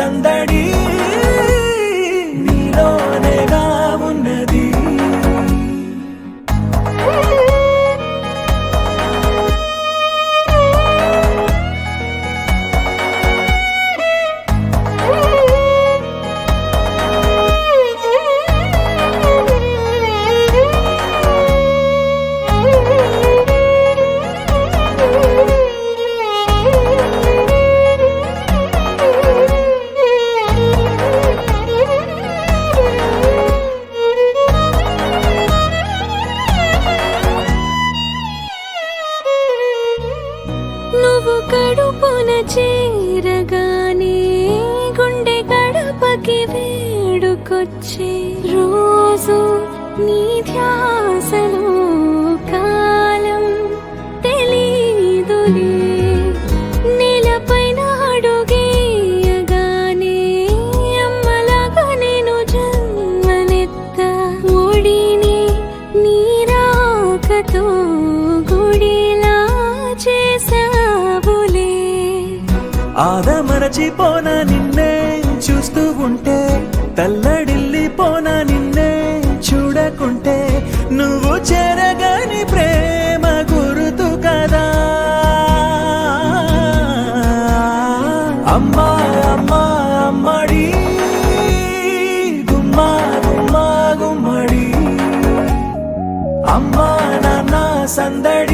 నాన్న కడుపున చేరగానే గుండె గడపకి వేడుకొచ్చే రోజు నీ ధ్యాసలో ఆదమరచిపోన నిన్నే చూస్తూ ఉంటే తల్లడిల్లిపోన నిన్నే చూడకుంటే నువ్వు చేరగాని ప్రేమ గురుతు కదా. అమ్మా అమ్మా అమ్మడి గుమ్మా గుమ్మా గుమ్మడి. అమ్మా నాన్న సందడి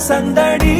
నాన్న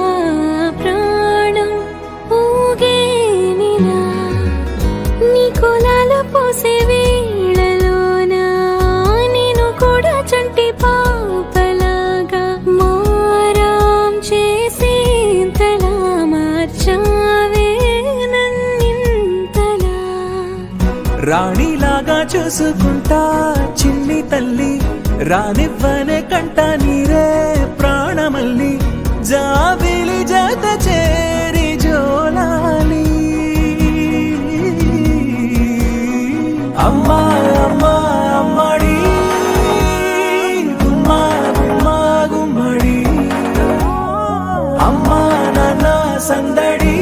రాణిలాగా చూసుకుంటా చిన్ని తల్లి రానివ్వనే కంట నీరే ప్రాణమల్లి జాబిలి జత చేరి జోలాలి. అమ్మా అమ్మా అమ్మడి గుమ్మా గుమ్మా గుమ్మడి. అమ్మా నాన్న సందడి.